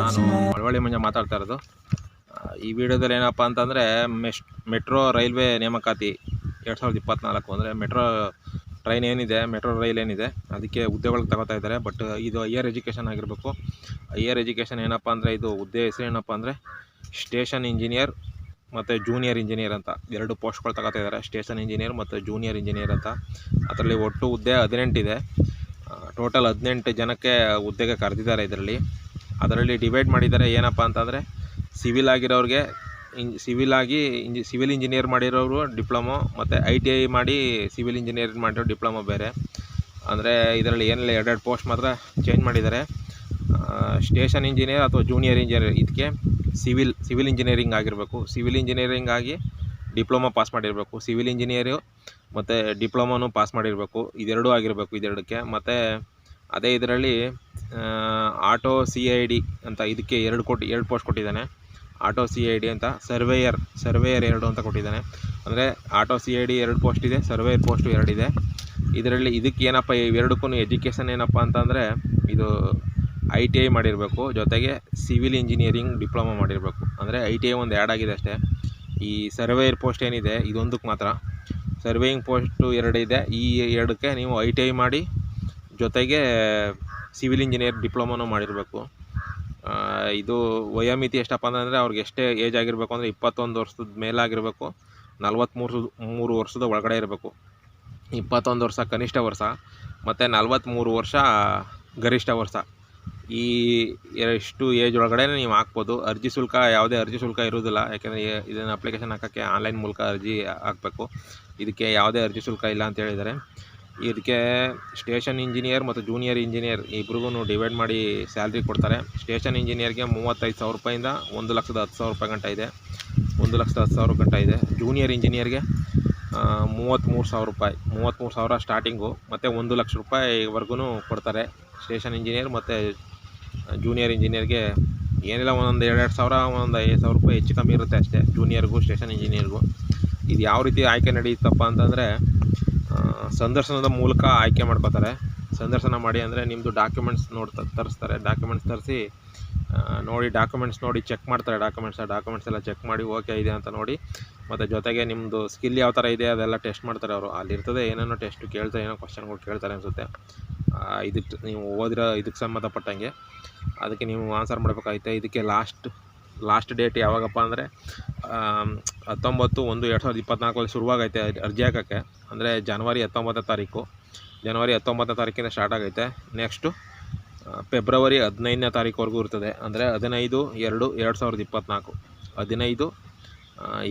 ನಾನು ಮಳವಳ್ಳಿ ಮಂಜ ಮಾತಾಡ್ತಾ ಇರೋದು. ಈ ವಿಡಿಯೋದಲ್ಲಿ ಏನಪ್ಪ ಅಂತಂದರೆ ಮೆಸ್ ಮೆಟ್ರೋ ರೈಲ್ವೆ ನೇಮಕಾತಿ ಎರಡು ಸಾವಿರದ ಇಪ್ಪತ್ತ್ನಾಲ್ಕು ಅಂದರೆ ಮೆಟ್ರೋ ಟ್ರೈನ್ ಏನಿದೆ, ಮೆಟ್ರೋ ರೈಲ್ ಏನಿದೆ, ಅದಕ್ಕೆ ಹುದ್ದೆಗಳಿಗೆ ತಗೋತಾ ಇದ್ದಾರೆ. ಬಟ್ ಇದು ಹೈಯರ್ ಎಜುಕೇಷನ್ ಆಗಿರಬೇಕು. ಹೈಯರ್ ಎಜುಕೇಷನ್ ಏನಪ್ಪ ಅಂದರೆ, ಇದು ಹುದ್ದೆ ಹೆಸರು ಏನಪ್ಪ ಅಂದರೆ ಸ್ಟೇಷನ್ ಇಂಜಿನಿಯರ್ ಮತ್ತು ಜೂನಿಯರ್ ಇಂಜಿನಿಯರ್ ಅಂತ. ಎರಡು ಪೋಸ್ಟ್ಗಳು ತಗೋತಾ ಇದ್ದಾರೆ ಸ್ಟೇಷನ್ ಇಂಜಿನಿಯರ್ ಮತ್ತು ಜೂನಿಯರ್ ಇಂಜಿನಿಯರ್ ಅಂತ. ಅದರಲ್ಲಿ ಒಟ್ಟು ಹುದ್ದೆ ಹದಿನೆಂಟಿದೆ ಟೋಟಲ್ ಹದಿನೆಂಟು ಜನಕ್ಕೆ ಹುದ್ದೆಗೆ ಕರೆದಿದ್ದಾರೆ ಇದರಲ್ಲಿ. ಅದರಲ್ಲಿ ಡಿವೈಡ್ ಮಾಡಿದ್ದಾರೆ ಏನಪ್ಪ ಅಂತಂದರೆ ಸಿವಿಲ್ ಆಗಿರೋರಿಗೆ ಸಿವಿಲ್ ಆಗಿ ಇಂಜಿ ಸಿವಿಲ್ ಇಂಜಿನಿಯರ್ ಮಾಡಿರೋರು ಡಿಪ್ಲೊಮೊ ಮತ್ತು ಐ ಟಿ ಐ ಮಾಡಿ ಸಿವಿಲ್ ಇಂಜಿನಿಯರ್ ಮಾಡಿರೋ ಡಿಪ್ಲೊಮೊ ಬೇರೆ. ಅಂದರೆ ಇದರಲ್ಲಿ ಏನಿಲ್ಲ ಎರಡೆರಡು ಪೋಸ್ಟ್ ಮಾತ್ರ ಚೇಂಜ್ ಮಾಡಿದ್ದಾರೆ. ಸ್ಟೇಷನ್ ಇಂಜಿನಿಯರ್ ಅಥವಾ ಜೂನಿಯರ್ ಇಂಜಿನಿಯರ್ ಇದಕ್ಕೆ ಸಿವಿಲ್ ಸಿವಿಲ್ ಇಂಜಿನಿಯರಿಂಗ್ ಆಗಿರಬೇಕು. ಸಿವಿಲ್ ಇಂಜಿನಿಯರಿಂಗ್ ಆಗಿ ಡಿಪ್ಲೊಮಾ ಪಾಸ್ ಮಾಡಿರಬೇಕು. ಸಿವಿಲ್ ಇಂಜಿನಿಯರು ಮತ್ತು ಡಿಪ್ಲೊಮಾನು ಪಾಸ್ ಮಾಡಿರಬೇಕು. ಇದೆರಡೂ ಆಗಿರಬೇಕು ಇದೆರಡಕ್ಕೆ. ಮತ್ತು ಅದೇ ಇದರಲ್ಲಿ ಆಟೋ ಸಿ ಐ ಡಿ ಅಂತ ಇದಕ್ಕೆ ಎರಡು ಕೊಟ್ಟು, ಎರಡು ಪೋಸ್ಟ್ ಕೊಟ್ಟಿದ್ದಾನೆ. ಆಟೋ ಸಿ ಐ ಡಿ ಅಂತ ಸರ್ವೇಯರ್ ಸರ್ವೇಯರ್ ಎರಡು ಅಂತ ಕೊಟ್ಟಿದ್ದಾನೆ. ಅಂದರೆ ಆಟೋ ಸಿ ಐ ಡಿ ಎರಡು ಪೋಸ್ಟ್ ಇದೆ, ಸರ್ವೇಯರ್ ಪೋಸ್ಟು ಎರಡಿದೆ ಇದರಲ್ಲಿ ಇದಕ್ಕೆ ಏನಪ್ಪ, ಇವೆರಡಕ್ಕೂ ಎಜುಕೇಷನ್ ಏನಪ್ಪ ಅಂತಂದರೆ ಇದು ಐ ಟಿ ಐ ಮಾಡಿರಬೇಕು, ಜೊತೆಗೆ ಸಿವಿಲ್ ಇಂಜಿನಿಯರಿಂಗ್ ಡಿಪ್ಲೊಮಾ ಮಾಡಿರಬೇಕು. ಅಂದರೆ ಐ ಟಿ ಐ ಒಂದು ಆ್ಯಡ್ ಆಗಿದೆ ಅಷ್ಟೇ. ಈ ಸರ್ವೇಯರ್ ಪೋಸ್ಟ್ ಏನಿದೆ ಇದೊಂದಕ್ಕೆ ಮಾತ್ರ. ಸರ್ವೇಯಿಂಗ್ ಪೋಸ್ಟು ಎರಡಿದೆ ಈ ಎರಡಕ್ಕೆ ನೀವು ಐ ಟಿ ಐ ಮಾಡಿ, ಜೊತೆಗೆ ಸಿವಿಲ್ ಇಂಜಿನಿಯರ್ ಡಿಪ್ಲೊಮೊನೂ ಮಾಡಿರಬೇಕು. ಇದು ವಯೋಮಿತಿ ಎಷ್ಟಪ್ಪ ಅಂದರೆ ಅವ್ರಿಗೆ ಎಷ್ಟೇ ಏಜ್ ಆಗಿರಬೇಕು ಅಂದರೆ ಇಪ್ಪತ್ತೊಂದು ವರ್ಷದ ಮೇಲಾಗಿರಬೇಕು ನಲ್ವತ್ತ್ಮೂರು ಮೂರು ವರ್ಷದ ಒಳಗಡೆ ಇರಬೇಕು. ಇಪ್ಪತ್ತೊಂದು ವರ್ಷ ಕನಿಷ್ಠ ವರ್ಷ, ಮತ್ತು ನಲ್ವತ್ತ್ಮೂರು ವರ್ಷ ಗರಿಷ್ಠ ವರ್ಷ. ಈ ಎಷ್ಟು ಏಜ್ ಒಳಗಡೆ ನೀವು ಹಾಕ್ಬೋದು. ಅರ್ಜಿ ಶುಲ್ಕ ಯಾವುದೇ ಅರ್ಜಿ ಶುಲ್ಕ ಇರೋದಿಲ್ಲ ಯಾಕೆಂದರೆ ಇದನ್ನು ಅಪ್ಲಿಕೇಶನ್ ಹಾಕೋಕ್ಕೆ ಆನ್ಲೈನ್ ಮೂಲಕ ಅರ್ಜಿ ಹಾಕಬೇಕು. ಇದಕ್ಕೆ ಯಾವುದೇ ಅರ್ಜಿ ಶುಲ್ಕ ಇಲ್ಲ ಅಂತ ಹೇಳಿದ್ದಾರೆ. ಇದಕ್ಕೆ ಸ್ಟೇಷನ್ ಇಂಜಿನಿಯರ್ ಮತ್ತು ಜೂನಿಯರ್ ಇಂಜಿನಿಯರ್ ಇಬ್ರಿಗೂ ಡಿವೈಡ್ ಮಾಡಿ ಸ್ಯಾಲ್ರಿ ಕೊಡ್ತಾರೆ. ಸ್ಟೇಷನ್ ಇಂಜಿನಿಯರ್ಗೆ ಮೂವತ್ತೈದು ಸಾವಿರ ರೂಪಾಯಿಂದ ಒಂದು ಲಕ್ಷದ ಹತ್ತು ಸಾವಿರ ರೂಪಾಯಿ ಗಂಟ ಇದೆ. ಒಂದು ಲಕ್ಷದ ಹತ್ತು ಸಾವಿರ ಗಂಟ ಇದೆ. ಜೂನಿಯರ್ ಇಂಜಿನಿಯರ್ಗೆ ಮೂವತ್ತ್ಮೂರು ಸಾವಿರ ರೂಪಾಯಿ. ಮೂವತ್ತ್ಮೂರು ಸಾವಿರ ಸ್ಟಾರ್ಟಿಂಗು ಮತ್ತು ಒಂದು ಲಕ್ಷ ರೂಪಾಯಿವರೆಗೂ ಕೊಡ್ತಾರೆ. ಸ್ಟೇಷನ್ ಇಂಜಿನಿಯರ್ ಮತ್ತು ಜೂನಿಯರ್ ಇಂಜಿನಿಯರ್ಗೆ ಏನಿಲ್ಲ, ಒಂದೊಂದು ಎರಡೆರಡು ಸಾವಿರ, ಒಂದೊಂದು ಐದು ಸಾವಿರ ರೂಪಾಯಿ ಹೆಚ್ಚು ಕಮ್ಮಿ ಇರುತ್ತೆ ಅಷ್ಟೇ ಜೂನಿಯರ್ಗೂ ಸ್ಟೇಷನ್ ಇಂಜಿನಿಯರ್ಗೂ ಇದು ಯಾವ ರೀತಿ ಆಯ್ಕೆ ನಡೆಯುತ್ತಪ್ಪ ಅಂತಂದರೆ ಸಂದರ್ಶನದ ಮೂಲಕ ಆಯ್ಕೆ ಮಾಡ್ಕೋತಾರೆ. ಸಂದರ್ಶನ ಮಾಡಿ ಅಂದರೆ ನಿಮ್ಮದು ಡಾಕ್ಯುಮೆಂಟ್ಸ್ ನೋಡಿ ತರಿಸ್ತಾರೆ. ಡಾಕ್ಯುಮೆಂಟ್ಸ್ ತರಿಸಿ ನೋಡಿ ಡಾಕ್ಯುಮೆಂಟ್ಸ್ ನೋಡಿ ಚೆಕ್ ಮಾಡ್ತಾರೆ. ಡಾಕ್ಯುಮೆಂಟ್ಸ್ ಡಾಕ್ಯುಮೆಂಟ್ಸ್ ಎಲ್ಲ ಚೆಕ್ ಮಾಡಿ ಓಕೆ ಇದೆ ಅಂತ ನೋಡಿ, ಮತ್ತು ಜೊತೆಗೆ ನಿಮ್ಮದು ಸ್ಕಿಲ್ ಯಾವ ಥರ ಇದೆ ಅದೆಲ್ಲ ಟೆಸ್ಟ್ ಮಾಡ್ತಾರೆ ಅವರು. ಅಲ್ಲಿರ್ತದೆ ಏನೇನೋ ಟೆಸ್ಟ್ ಕೇಳ್ತಾರೆ, ಏನೋ ಕ್ವಶನ್ಗಳು ಕೇಳ್ತಾರೆ ಅನಿಸುತ್ತೆ. ಇದಕ್ಕೆ ನೀವು ಓದಿರೋ ಇದಕ್ಕೆ ಸಂಬಂಧಪಟ್ಟಂಗೆ. ಅದಕ್ಕೆ ನೀವು ಆನ್ಸರ್ ಮಾಡಬೇಕಾಗುತ್ತೆ ಇದಕ್ಕೆ ಲಾಸ್ಟ್ ಲಾಸ್ಟ್ ಡೇಟ್ ಯಾವಾಗಪ್ಪ ಅಂದರೆ ಹತ್ತೊಂಬತ್ತು ಒಂದು ಎರಡು ಸಾವಿರದ ಇಪ್ಪತ್ನಾಲ್ಕರಲ್ಲಿ ಶುರುವಾಗೈತೆ ಅರ್ಜಿ ಹಾಕೋಕ್ಕೆ. ಅಂದರೆ ಜನವರಿ ಹತ್ತೊಂಬತ್ತನೇ ತಾರೀಕು. ಜನವರಿ ಹತ್ತೊಂಬತ್ತನೇ ತಾರೀಕಿಂದ ಸ್ಟಾರ್ಟ್ ಆಗೈತೆ. ನೆಕ್ಸ್ಟು ಫೆಬ್ರವರಿ ಹದಿನೈದನೇ ತಾರೀಕುವರೆಗೂ ಇರ್ತದೆ. ಅಂದರೆ ಹದಿನೈದು, ಎರಡು ಎರಡು ಸಾವಿರದ ಇಪ್ಪತ್ತ್ನಾಲ್ಕು ಹದಿನೈದು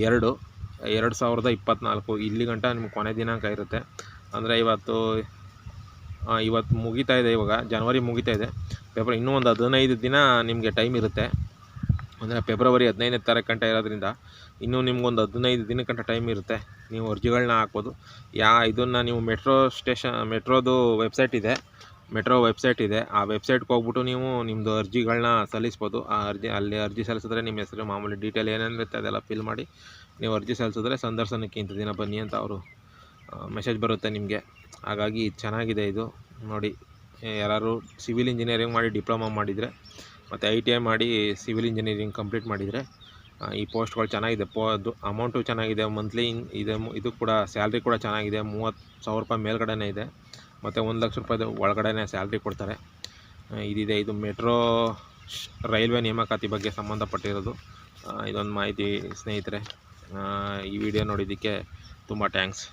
ಎರಡು ಎರಡು ಸಾವಿರದ ಇಪ್ಪತ್ತ್ನಾಲ್ಕು ಇಲ್ಲಿ ಗಂಟ ನಿಮ್ಗೆ ಕೊನೆ ದಿನಾಂಕ ಇರುತ್ತೆ. ಅಂದರೆ ಇವತ್ತು ಇವತ್ತು ಮುಗಿತಾ ಇದೆ ಇವಾಗ ಜನವರಿ ಮುಗಿತಾ ಇದೆ. ಪೇಪರ್ ಇನ್ನೂ ಒಂದು ಹದಿನೈದು ದಿನ ನಿಮಗೆ ಟೈಮ್ ಇರುತ್ತೆ. ಅಂದರೆ ಫೆಬ್ರವರಿ ಹದಿನೈದನೇ ತಾರೀಕು ಗಂಟೆ ಇರೋದ್ರಿಂದ ಇನ್ನೂ ನಿಮ್ಗೊಂದು ಹದಿನೈದು ದಿನಕ್ಕಂಟ ಟೈಮ್ ಇರುತ್ತೆ. ನೀವು ಅರ್ಜಿಗಳನ್ನ ಹಾಕ್ಬೋದು. ಯಾ, ಇದನ್ನು ನೀವು ಮೆಟ್ರೋ ಸ್ಟೇಷನ್ ಮೆಟ್ರೋದು ವೆಬ್ಸೈಟ್ ಇದೆ. ಮೆಟ್ರೋ ವೆಬ್ಸೈಟ್ ಇದೆ. ಆ ವೆಬ್ಸೈಟ್ಗೆ ಹೋಗ್ಬಿಟ್ಟು ನೀವು ನಿಮ್ಮದು ಅರ್ಜಿಗಳನ್ನ ಸಲ್ಲಿಸ್ಬೋದು. ಆ ಅರ್ಜಿ, ಅಲ್ಲಿ ಅರ್ಜಿ ಸಲ್ಲಿಸಿದ್ರೆ ನಿಮ್ಮ ಹೆಸರು, ಮಾಮೂಲಿ ಡೀಟೇಲ್ ಏನೇನಿರುತ್ತೆ ಅದೆಲ್ಲ ಫಿಲ್ ಮಾಡಿ ನೀವು ಅರ್ಜಿ ಸಲ್ಲಿಸಿದ್ರೆ ಸಂದರ್ಶನಕ್ಕೆ ಇಂಥ ದಿನ ಬನ್ನಿ ಅಂತ ಅವರು ಮೆಸೇಜ್ ಬರುತ್ತೆ ನಿಮಗೆ. ಹಾಗಾಗಿ ಚೆನ್ನಾಗಿದೆ ಇದು. ನೋಡಿ ಯಾರು ಸಿವಿಲ್ ಇಂಜಿನಿಯರಿಂಗ್ ಮಾಡಿ ಡಿಪ್ಲೊಮಾ ಮಾಡಿದರೆ, ಮತ್ತು ಐ ಟಿ ಐ ಮಾಡಿ ಸಿವಿಲ್ ಇಂಜಿನಿಯರಿಂಗ್ ಕಂಪ್ಲೀಟ್ ಮಾಡಿದರೆ ಈ ಪೋಸ್ಟ್ಗಳು ಚೆನ್ನಾಗಿದೆ. ಪೋ ಅದು ಅಮೌಂಟು ಚೆನ್ನಾಗಿದೆ. ಮಂತ್ಲಿ ಇದೆ ಇದು ಕೂಡ ಸ್ಯಾಲ್ರಿ ಕೂಡ ಚೆನ್ನಾಗಿದೆ. ಮೂವತ್ತು ಸಾವಿರ ರೂಪಾಯಿ ಮೇಲ್ಗಡೆನೇ ಇದೆ. ಮತ್ತು ಒಂದು ಲಕ್ಷ ರೂಪಾಯಿದು ಒಳಗಡೆನೇ ಸ್ಯಾಲ್ರಿ ಕೊಡ್ತಾರೆ. ಇದಿದೆ. ಇದು ಮೆಟ್ರೋ ರೈಲ್ವೆ ನೇಮಕಾತಿ ಬಗ್ಗೆ ಸಂಬಂಧಪಟ್ಟಿರೋದು. ಇದೊಂದು ಮಾಹಿತಿ ಸ್ನೇಹಿತರೆ. ಈ ವಿಡಿಯೋ ನೋಡಿದ್ದಕ್ಕೆ ತುಂಬ ಥ್ಯಾಂಕ್ಸ್